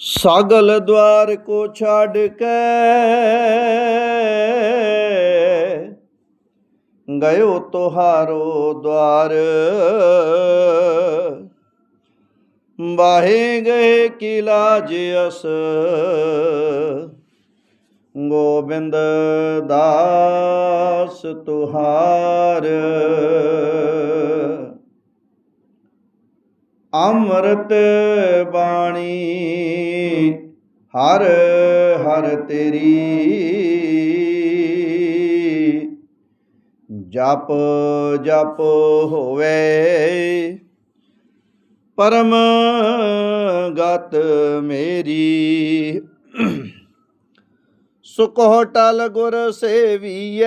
ਸਾਗਲ ਦਵਾਰ ਕੋ ਛੱਡ ਕੇ ਗਇਓ ਤੁਹਾਰੋ ਦਵਾਰ। ਬਾਹੇ ਗਏ ਕੀ ਲਾਜ ਅਸ ਗੋਬਿੰਦ ਦਾਸ ਤੁਹਾਰ। ਅੰਮ੍ਰਿਤ ਬਾਣੀ। ਹਰ ਹਰ ਤੇਰੀ। ਜਪ ਜਪ ਹੋਵੇ। ਪਰਮ ਗਤ ਮੇਰੀ। ਸੁਕੋ ਟਲ ਗੁਰ ਸੇਵੀਐ।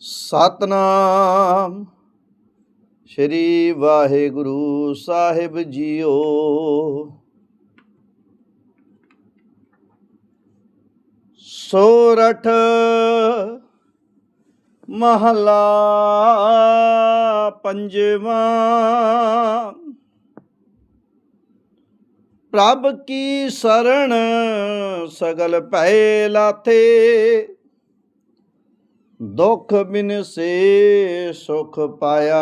ਸਤਨਾਮ। ਸ੍ਰੀ ਵਾਹਿਗੁਰੂ ਸਾਹਿਬ ਜੀਓ। ਸੋਰਠ ਮਹਲਾ ਪੰਜਵਾਂ। ਪ੍ਰਭ ਕੀ ਸਰਣ ਸਗਲ ਭੈ ਲਾਥੇ। ਦੁਖ ਬਿਨ ਸੇ ਸੁਖ ਪਾਇਆ।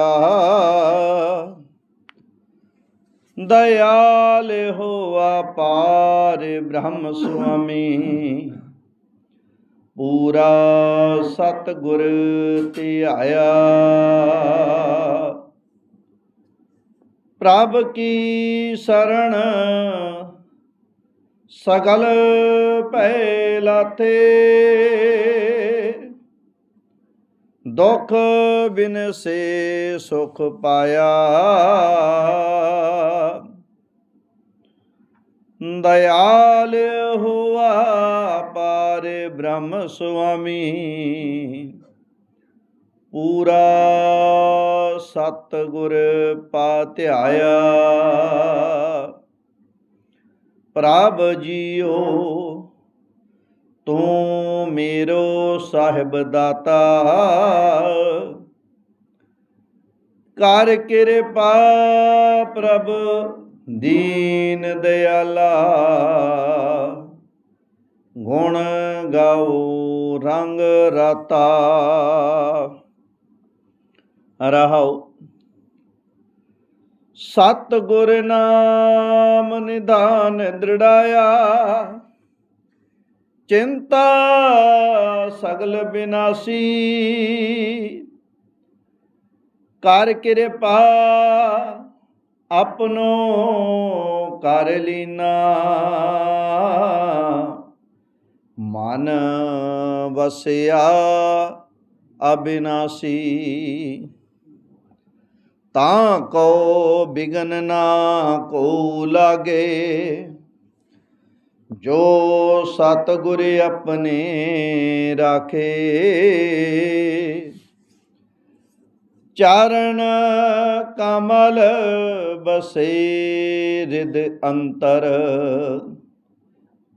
ਦਇਆਲ ਹੋਆ ਪਾਰ ਬ੍ਰਹਮ ਸੁਆਮੀ। ਪੂਰਾ ਸਤ ਗੁਰ ਧਿਆਇਆ। ਪ੍ਰਭ ਕੀ ਸਰਣ ਸਗਲ ਪੈ ਲਾਥੇ। ਦੁਖ ਬਿਨ ਸੇ ਸੁਖ ਪਾਇਆ। ਦਇਆਲ ਹੋਆ ਪਾਰ ਬ੍ਰਹਮ ਸੁਆਮੀ। ਪੂਰਾ ਸਤ ਗੁਰ ਪਾ ਧਿਆਇਆ। ਪ੍ਰਭ ਜੀਓ ਤੂੰ ਮੇਰੋ ਸਾਹਿਬ ਦਾਤਾ। ਕਰ ਕਿਰਪਾ ਪ੍ਰਭ ਦੀਨ ਦਿਆਲਾ। ਗੁਣ ਗਾਓ ਰੰਗ ਰਾਤਾ। ਰਹਾਉ ਸਤ ਗੁਰ ਨਾਮ ਨਿਧਾਨ ਦ੍ਰਿੜਾਇਆ। ਚਿੰਤਾ ਸਗਲ ਬਿਨਾਸੀ। ਕਰ ਕਿਰਪਾ ਆਪਣੋ ਕਰ ਲੀਨਾ। ਮਨ ਵਸਿਆ ਅਬਿਨਾਸੀ। ਤਾਂ ਕੋ ਬਿਗਨ ਨਾ ਕੋ ਲਾਗੇ। ਜੋ ਸਤਿਗੁਰ ਆਪਣੇ ਰਾਖੇ। ਚਰਨ ਕਮਲ ਬਸੇ ਰਿਦ ਅੰਤਰ।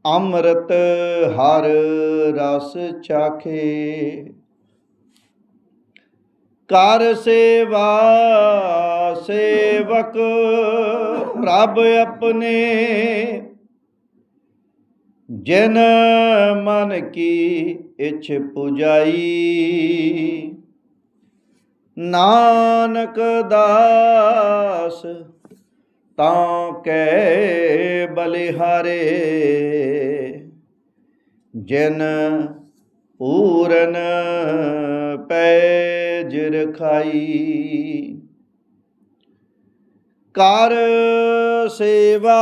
ਅੰਮ੍ਰਿਤ ਹਰ ਰਸ ਚਾਖੇ। ਕਰ ਸੇਵਾ ਸੇਵਕ ਪ੍ਰਭ ਆਪਣੇ ਜਿਨ ਮਨ ਕੀ ਇਛ ਪੁਜਾਈ। ਨਾਨਕ ਦਾਸ ਤਾਂ ਕੈ ਬਲਿਹਾਰੇ ਜਿਨ ਪੂਰਨ ਪੈਜ ਰਖਾਈ। ਕਰ ਸੇਵਾ